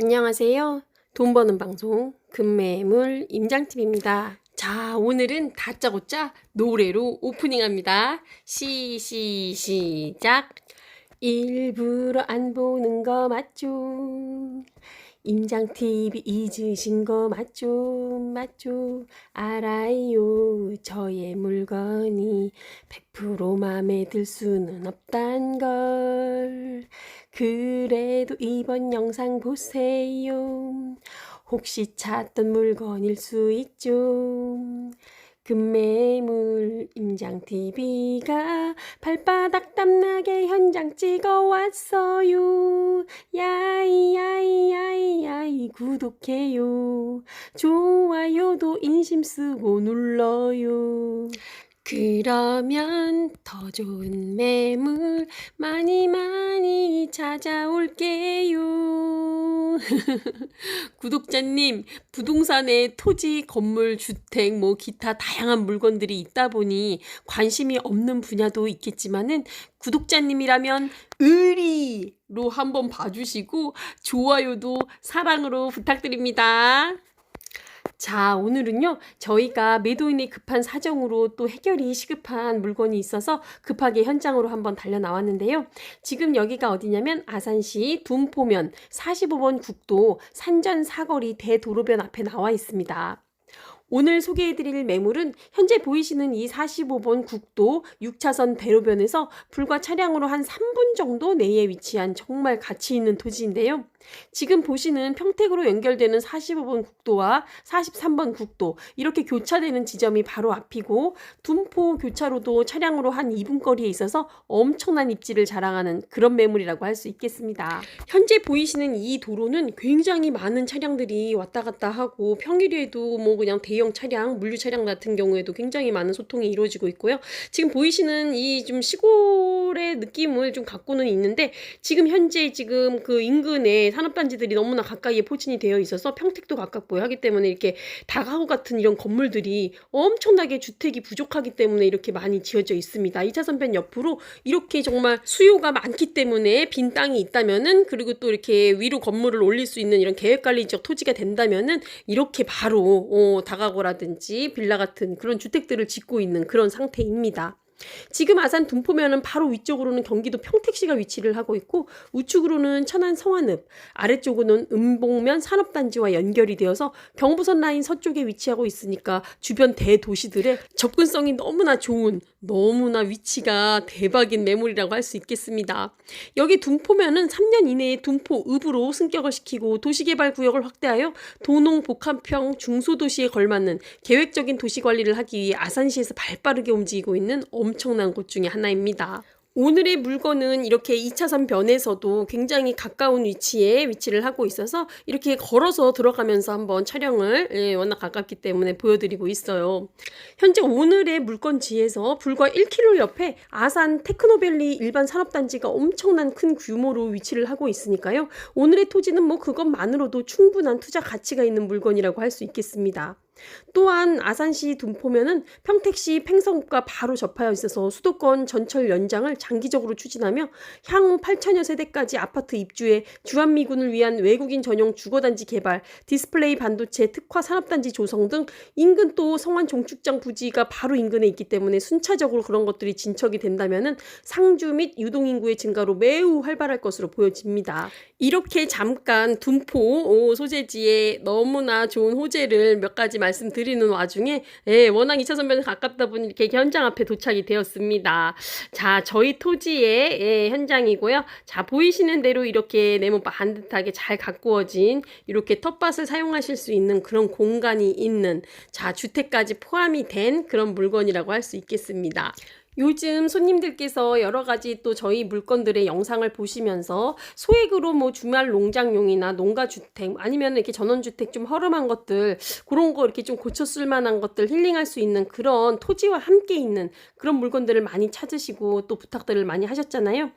안녕하세요. 돈 버는 방송 금매물 임장TV입니다. 자, 오늘은 다짜고짜 노래로 오프닝합니다. 시, 시, 시작. 일부러 안 보는 거 맞죠? 임장TV 잊으신 거 맞죠? 맞죠? 알아요. 저의 물건이 100% 맘에 들 수는 없단 걸. 그래도 이번 영상 보세요. 혹시 찾던 물건일 수 있죠. 금매물 임장TV가 발바닥 땀나게 현장 찍어왔어요. 야이 야이 야이 야이 구독해요. 좋아요도 인심 쓰고 눌러요. 그러면 더 좋은 매물 많이 많이 찾아올게요. 구독자님, 부동산에 토지, 건물, 주택, 뭐 기타 다양한 물건들이 있다 보니 관심이 없는 분야도 있겠지만은 구독자님이라면 의리로 한번 봐주시고 좋아요도 사랑으로 부탁드립니다. 자, 오늘은요, 저희가 매도인의 급한 사정으로 또 해결이 시급한 물건이 있어서 급하게 현장으로 한번 달려 나왔는데요. 지금 여기가 어디냐면 아산시 둔포면 45번 국도 산전 사거리 대도로변 앞에 나와 있습니다. 오늘 소개해드릴 매물은 현재 보이시는 이 45번 국도 6차선 대로변에서 불과 차량으로 한 3분 정도 내에 위치한 정말 가치 있는 토지인데요. 지금 보시는 평택으로 연결되는 45번 국도와 43번 국도 이렇게 교차되는 지점이 바로 앞이고 둔포 교차로도 차량으로 한 2분 거리에 있어서 엄청난 입지를 자랑하는 그런 매물이라고 할 수 있겠습니다. 현재 보이시는 이 도로는 굉장히 많은 차량들이 왔다 갔다 하고 평일에도 뭐 그냥 대형 차량, 물류 차량 같은 경우에도 굉장히 많은 소통이 이루어지고 있고요. 지금 보이시는 이 좀 시골의 느낌을 좀 갖고는 있는데 지금 현재 지금 그 인근에 산업단지들이 너무나 가까이에 포진이 되어 있어서 평택도 가깝고 하기 때문에 이렇게 다가구 같은 이런 건물들이 엄청나게 주택이 부족하기 때문에 이렇게 많이 지어져 있습니다. 2차 선변 옆으로 이렇게 정말 수요가 많기 때문에 빈 땅이 있다면은 그리고 또 이렇게 위로 건물을 올릴 수 있는 이런 계획관리적 토지가 된다면은 이렇게 바로 어, 다가구라든지 빌라 같은 그런 주택들을 짓고 있는 그런 상태입니다. 지금 아산 둔포면은 바로 위쪽으로는 경기도 평택시가 위치를 하고 있고 우측으로는 천안 성안읍, 아래쪽으로는 음봉면 산업단지와 연결이 되어서 경부선 라인 서쪽에 위치하고 있으니까 주변 대도시들의 접근성이 너무나 좋은 너무나 위치가 대박인 매물이라고 할 수 있겠습니다. 여기 둔포면은 3년 이내에 둔포 읍으로 승격을 시키고 도시개발 구역을 확대하여 도농 복합형 중소도시에 걸맞는 계획적인 도시 관리를 하기 위해 아산시에서 발빠르게 움직이고 있는 엄 청난 곳 중에 하나입니다. 오늘의 물건은 이렇게 2차선 변에서도 굉장히 가까운 위치에 위치를 하고 있어서 이렇게 걸어서 들어가면서 한번 촬영을 예, 워낙 가깝기 때문에 보여드리고 있어요. 현재 오늘의 물건지에서 불과 1km 옆에 아산 테크노밸리 일반 산업단지가 엄청난 큰 규모로 위치를 하고 있으니까요. 오늘의 토지는 뭐 그것만으로도 충분한 투자 가치가 있는 물건이라고 할 수 있겠습니다. 또한 아산시 둔포면은 평택시 팽성읍과 바로 접하여 있어서 수도권 전철 연장을 장기적으로 추진하며 향후 8천여 세대까지 아파트 입주에 주한미군을 위한 외국인 전용 주거단지 개발, 디스플레이 반도체 특화 산업단지 조성 등 인근 또 성완 종축장 부지가 바로 인근에 있기 때문에 순차적으로 그런 것들이 진척이 된다면은 상주 및 유동 인구의 증가로 매우 활발할 것으로 보여집니다. 이렇게 잠깐 둔포 소재지에 너무나 좋은 호재를 몇 가지 말 씀드리는 와중에 예, 워낙 2차 선변에 가깝다 보니 이렇게 현장 앞에 도착이 되었습니다. 자, 저희 토지의 예, 현장이고요. 자, 보이시는 대로 이렇게 네모 반듯하게 잘 가꾸어진 이렇게 텃밭을 사용하실 수 있는 그런 공간이 있는 자, 주택까지 포함이 된 그런 물건이라고 할 수 있겠습니다. 요즘 손님들께서 여러 가지 또 저희 물건들의 영상을 보시면서 소액으로 뭐 주말 농장용이나 농가 주택 아니면 이렇게 전원 주택 좀 허름한 것들 그런 거 이렇게 좀 고쳤을 만한 것들 힐링할 수 있는 그런 토지와 함께 있는 그런 물건들을 많이 찾으시고 또 부탁들을 많이 하셨잖아요.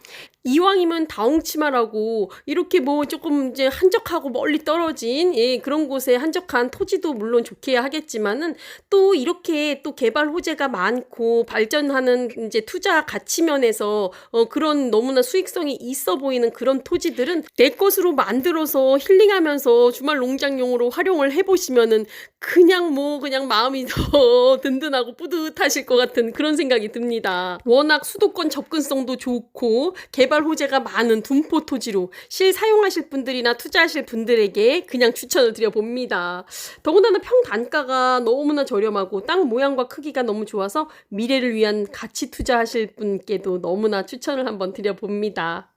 이왕이면 다홍치마라고 이렇게 뭐 조금 이제 한적하고 멀리 떨어진 예, 그런 곳에 한적한 토지도 물론 좋게 하겠지만은 또 이렇게 또 개발 호재가 많고 발전하는 이제 투자 가치 면에서 어, 그런 너무나 수익성이 있어 보이는 그런 토지들은 내 것으로 만들어서 힐링하면서 주말 농장용으로 활용을 해보시면은 그냥 뭐 그냥 마음이 더 든든하고 뿌듯하실 것 같은 그런 생각이 듭니다. 워낙 수도권 접근성도 좋고 개발 호재가 많은 둔포 토지로 실 사용하실 분들이나 투자하실 분들에게 그냥 추천을 드려봅니다. 더군다나 평 단가가 너무나 저렴하고 땅 모양과 크기가 너무 좋아서 미래를 위한 가치 투자하실 분께도 너무나 추천을 한번 드려봅니다.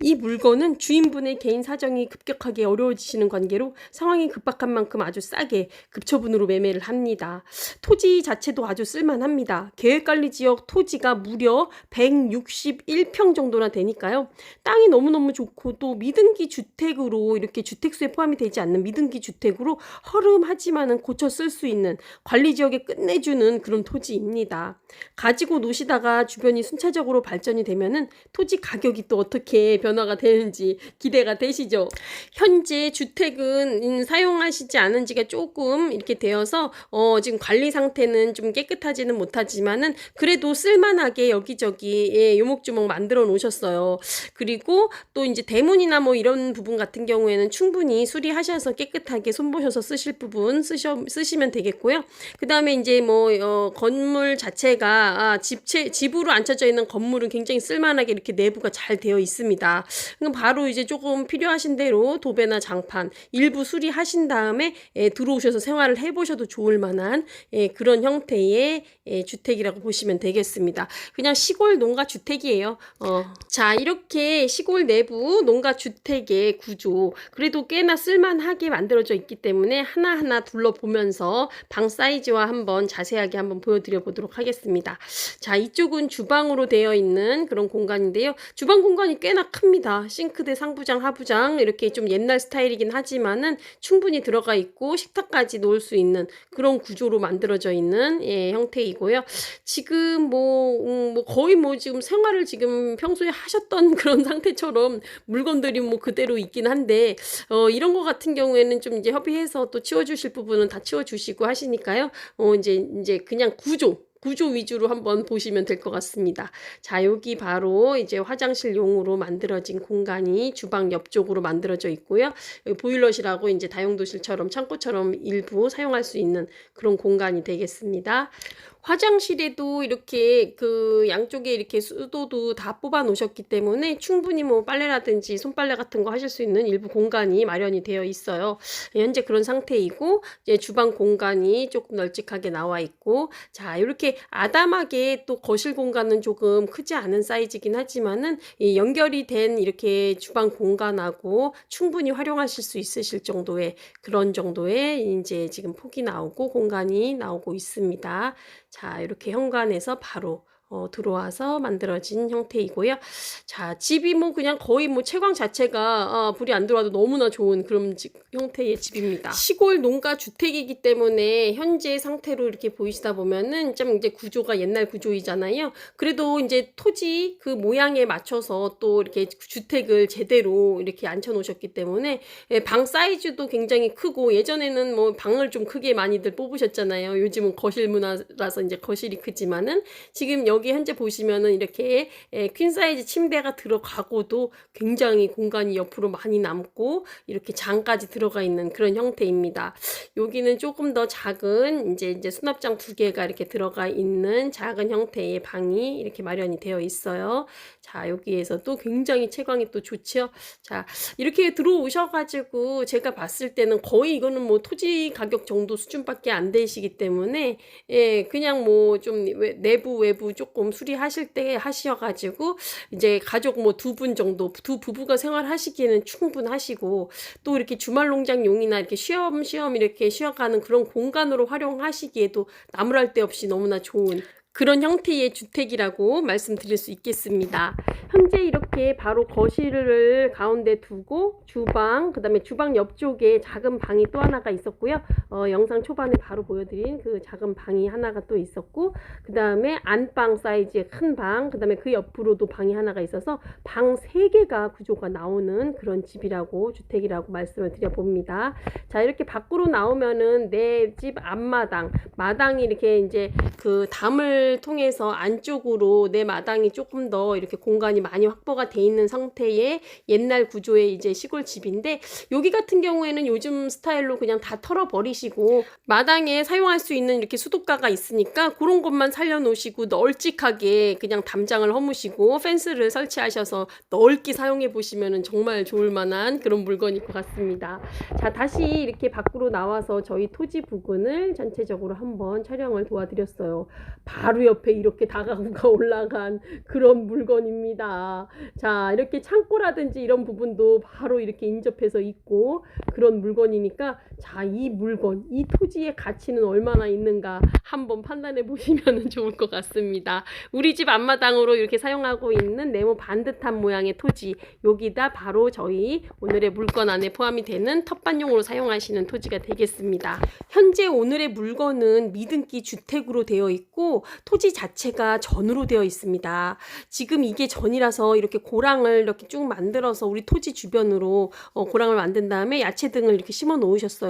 이 물건은 주인분의 개인 사정이 급격하게 어려워지시는 관계로 상황이 급박한 만큼 아주 싸게 급처분으로 매매를 합니다. 토지 자체도 아주 쓸만합니다. 계획관리 지역 토지가 무려 161평 정도나 되니까요. 땅이 너무너무 좋고 또 미등기 주택으로 이렇게 주택수에 포함이 되지 않는 미등기 주택으로 허름하지만은 고쳐 쓸 수 있는 관리 지역에 끝내주는 그런 토지입니다. 가지고 노시다가 주변이 순차적으로 발전이 되면은 토지 가격이 또 어떻게 변화가 되는지 기대가 되시죠? 현재 주택은 음, 사용하시지 않은 지가 조금 이렇게 되어서 어, 지금 관리 상태는 좀 깨끗하지는 못하지만은 그래도 쓸만하게 여기저기 예, 요목조목 만들어 놓으셨어요. 그리고 또 이제 대문이나 뭐 이런 부분 같은 경우에는 충분히 수리하셔서 깨끗하게 손보셔서 쓰실 부분 쓰셔, 쓰시면 되겠고요. 그 다음에 이제 뭐 어, 건물 자체가 아, 집체, 집으로 앉혀져 있는 건물은 굉장히 쓸만하게 이렇게 내부가 잘 되어 있 습니다. 그럼 바로 이제 조금 필요하신 대로 도배나 장판 일부 수리하신 다음에 예, 들어오셔서 생활을 해보셔도 좋을 만한 예, 그런 형태의 예, 주택이라고 보시면 되겠습니다. 그냥 시골 농가 주택이에요. 어. 자 이렇게 시골 내부 농가 주택의 구조 그래도 꽤나 쓸만하게 만들어져 있기 때문에 하나하나 둘러보면서 방 사이즈와 한번 자세하게 한번 보여드려 보도록 하겠습니다. 자 이쪽은 주방으로 되어 있는 그런 공간인데요. 주방 공간이 꽤나 큽니다. 싱크대 상부장 하부장 이렇게 좀 옛날 스타일이긴 하지만은 충분히 들어가 있고 식탁까지 놓을 수 있는 그런 구조로 만들어져 있는 예, 형태이고요. 지금 뭐, 음, 뭐 거의 뭐 지금 생활을 지금 평소에 하셨던 그런 상태처럼 물건들이 뭐 그대로 있긴 한데 어, 이런 거 같은 경우에는 좀 이제 협의해서 또 치워주실 부분은 다 치워주시고 하시니까요. 어, 이제 이제 그냥 구조 구조 위주로 한번 보시면 될 것 같습니다. 자, 여기 바로 이제 화장실용으로 만들어진 공간이 주방 옆쪽으로 만들어져 있고요. 여기 보일러실하고 이제 다용도실처럼 창고처럼 일부 사용할 수 있는 그런 공간이 되겠습니다. 화장실에도 이렇게 그 양쪽에 이렇게 수도도 다 뽑아 놓으셨기 때문에 충분히 뭐 빨래라든지 손빨래 같은 거 하실 수 있는 일부 공간이 마련이 되어 있어요. 현재 그런 상태이고 이제 주방 공간이 조금 널찍하게 나와 있고 자 이렇게 아담하게 또 거실 공간은 조금 크지 않은 사이즈긴 하지만은 이 연결이 된 이렇게 주방 공간하고 충분히 활용하실 수 있으실 정도의 그런 정도의 이제 지금 폭이 나오고 공간이 나오고 있습니다. 자, 이렇게 현관에서 바로 어, 들어와서 만들어진 형태이고요. 자, 집이 뭐 그냥 거의 뭐 채광 자체가 어, 불이 안 들어와도 너무나 좋은 그런 집, 형태의 집입니다. 시골 농가 주택이기 때문에 현재 상태로 이렇게 보이시다 보면은 좀 이제 구조가 옛날 구조이잖아요. 그래도 이제 토지 그 모양에 맞춰서 또 이렇게 주택을 제대로 이렇게 앉혀 놓으셨기 때문에 예, 방 사이즈도 굉장히 크고 예전에는 뭐 방을 좀 크게 많이들 뽑으셨잖아요. 요즘은 거실 문화라서 이제 거실이 크지만은 지금 여기 현재 보시면은 이렇게 예, 퀸 사이즈 침대가 들어가고도 굉장히 공간이 옆으로 많이 남고 이렇게 장까지 들어가 있는 그런 형태입니다. 여기는 조금 더 작은 이제 이제 수납장 두 개가 이렇게 들어가 있는 작은 형태의 방이 이렇게 마련이 되어 있어요. 자, 여기에서도 굉장히 채광이 또 좋죠. 자, 이렇게 들어오셔가지고 제가 봤을 때는 거의 이거는 뭐 토지 가격 정도 수준밖에 안 되시기 때문에 예, 그냥 뭐 좀 내부 외부 조금 수리하실 때 하셔가지고 이제 가족 뭐 두 분 정도 두 부부가 생활하시기에는 충분하시고 또 이렇게 주말 농장용이나 이렇게 쉬엄쉬엄 이렇게 쉬어가는 그런 공간으로 활용하시기에도 나무랄 데 없이 너무나 좋은 그런 형태의 주택이라고 말씀드릴 수 있겠습니다. 현재 이렇게 바로 거실을 가운데 두고 주방, 그 다음에 주방 옆쪽에 작은 방이 또 하나가 있었고요. 어, 영상 초반에 바로 보여드린 그 작은 방이 하나가 또 있었고, 그 다음에 안방 사이즈의 큰 방, 그 다음에 그 옆으로도 방이 하나가 있어서 방 세개가 구조가 나오는 그런 집이라고, 주택이라고 말씀을 드려봅니다. 자, 이렇게 밖으로 나오면은 내 집 앞마당, 마당이 이렇게 이제 그 담을 통해서 안쪽으로 내 마당이 조금 더 이렇게 공간이 많이 확보가 돼 있는 상태의 옛날 구조의 이제 시골 집인데 여기 같은 경우에는 요즘 스타일로 그냥 다 털어 버리시고 마당에 사용할 수 있는 이렇게 수도가가 있으니까 그런 것만 살려 놓으시고 널찍하게 그냥 담장을 허무시고 펜스를 설치하셔서 넓게 사용해 보시면은 정말 좋을 만한 그런 물건일 것 같습니다. 자, 다시 이렇게 밖으로 나와서 저희 토지 부근을 전체적으로 한번 촬영을 도와드렸어요. 바로 옆에 이렇게 다가구가 올라간 그런 물건입니다. 자, 이렇게 창고라든지 이런 부분도 바로 이렇게 인접해서 있고 그런 물건이니까 자, 이 물건, 이 토지의 가치는 얼마나 있는가 한번 판단해 보시면 좋을 것 같습니다. 우리 집 앞마당으로 이렇게 사용하고 있는 네모 반듯한 모양의 토지, 여기다 바로 저희 오늘의 물건 안에 포함이 되는 텃밭용으로 사용하시는 토지가 되겠습니다. 현재 오늘의 물건은 미등기 주택으로 되어 있고 토지 자체가 전으로 되어 있습니다. 지금 이게 전이라서 이렇게 고랑을 이렇게 쭉 만들어서 우리 토지 주변으로 어, 고랑을 만든 다음에 야채 등을 이렇게 심어 놓으셨어요.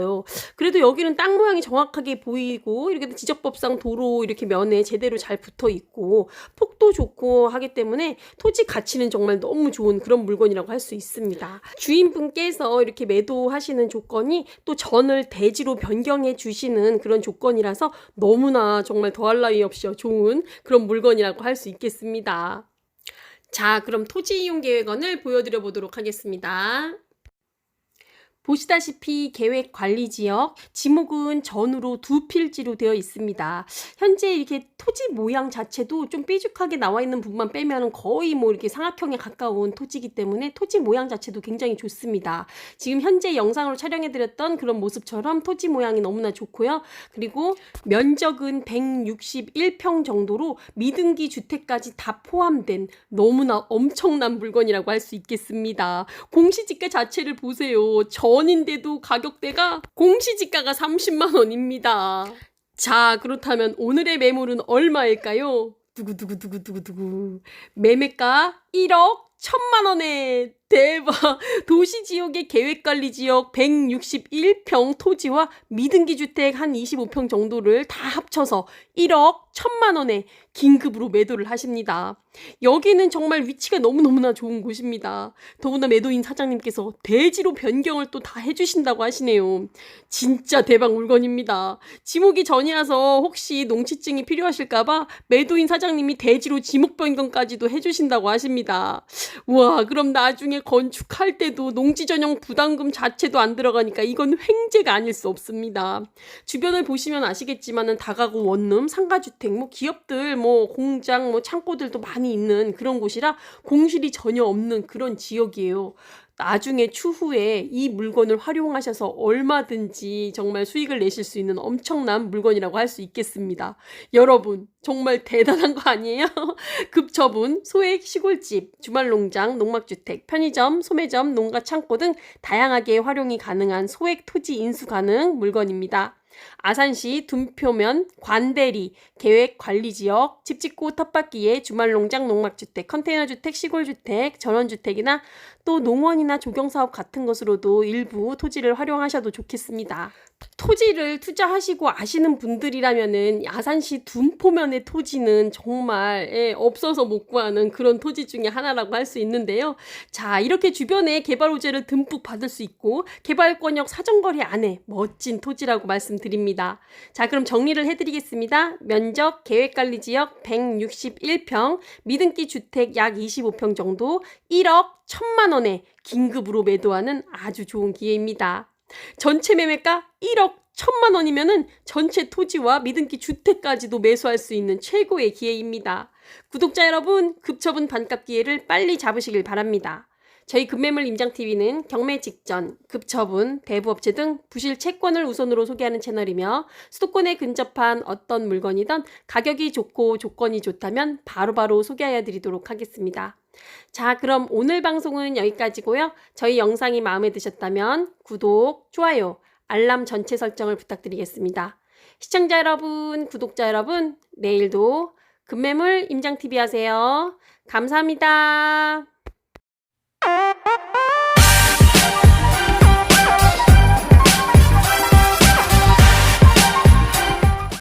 그래도 여기는 땅 모양이 정확하게 보이고 이렇게 지적법상 도로 이렇게 면에 제대로 잘 붙어 있고 폭도 좋고 하기 때문에 토지 가치는 정말 너무 좋은 그런 물건이라고 할 수 있습니다. 주인분께서 이렇게 매도하시는 조건이 또 전을 대지로 변경해 주시는 그런 조건이라서 너무나 정말 더할 나위 없이 좋은 그런 물건이라고 할 수 있겠습니다. 자, 그럼 토지 이용 계획안을 보여드려 보도록 하겠습니다. 보시다시피 계획 관리 지역 지목은 전으로 두 필지로 되어 있습니다. 현재 이렇게 토지 모양 자체도 좀 삐죽하게 나와 있는 부분만 빼면은 거의 뭐 이렇게 삼각형에 가까운 토지이기 때문에 토지 모양 자체도 굉장히 좋습니다. 지금 현재 영상으로 촬영해 드렸던 그런 모습처럼 토지 모양이 너무나 좋고요. 그리고 면적은 161평 정도로 미등기 주택까지 다 포함된 너무나 엄청난 물건이라고 할 수 있겠습니다. 공시지가 자체를 보세요. 전인데도 가격대가 공시지가가 30만 원입니다. 자, 그렇다면 오늘의 매물은 얼마일까요? 두구두구두구두구두구. 매매가 1억 1 천만 원에 대박! 도시지역의 계획관리지역 161평 토지와 미등기 주택 한 25평 정도를 다 합쳐서 1억 1천만 원에 긴급으로 매도를 하십니다. 여기는 정말 위치가 너무너무나 좋은 곳입니다. 더구나 매도인 사장님께서 대지로 변경을 또 다 해주신다고 하시네요. 진짜 대박 물건입니다. 지목이 전이라서 혹시 농지증이 필요하실까봐 매도인 사장님이 대지로 지목 변경까지도 해주신다고 하십니다. 우와, 그럼 나중에 건축할 때도 농지 전용 부담금 자체도 안 들어가니까 이건 횡재가 아닐 수 없습니다. 주변을 보시면 아시겠지만은 다가구 원룸, 상가주택, 뭐 기업들, 뭐 공장, 뭐 창고들도 많이 있는 그런 곳이라 공실이 전혀 없는 그런 지역이에요. 나중에 추후에 이 물건을 활용하셔서 얼마든지 정말 수익을 내실 수 있는 엄청난 물건이라고 할 수 있겠습니다. 여러분, 정말 대단한 거 아니에요? 급처분, 소액 시골집, 주말 농장, 농막주택, 편의점, 소매점, 농가 창고 등 다양하게 활용이 가능한 소액 토지 인수 가능 물건입니다. 아산시 둔표면 관대리 계획관리지역 집 짓고 텃밭기에 주말농장 농막주택 컨테이너주택 시골주택 전원주택이나 또 농원이나 조경사업 같은 것으로도 일부 토지를 활용하셔도 좋겠습니다. 토지를 투자하시고 아시는 분들이라면은 아산시 둔포면의 토지는 정말 예, 없어서 못 구하는 그런 토지 중에 하나라고 할 수 있는데요. 자, 이렇게 주변에 개발 호재를 듬뿍 받을 수 있고 개발권역 사정거리 안에 멋진 토지라고 말씀드립니다. 자, 그럼 정리를 해드리겠습니다. 면적 계획관리 지역 161평, 미등기 주택 약 25평 정도, 1억 1천만 원에 긴급으로 매도하는 아주 좋은 기회입니다. 전체 매매가 1억 1천만 원이면은 전체 토지와 미등기 주택까지도 매수할 수 있는 최고의 기회입니다. 구독자 여러분, 급처분 반값 기회를 빨리 잡으시길 바랍니다. 저희 금매물 임장TV는 경매 직전, 급처분, 배부업체 등 부실 채권을 우선으로 소개하는 채널이며 수도권에 근접한 어떤 물건이든 가격이 좋고 조건이 좋다면 바로바로 소개하여 드리도록 하겠습니다. 자, 그럼 오늘 방송은 여기까지고요. 저희 영상이 마음에 드셨다면 구독, 좋아요, 알람 전체 설정을 부탁드리겠습니다. 시청자 여러분, 구독자 여러분, 내일도 금매물 임장TV 하세요. 감사합니다.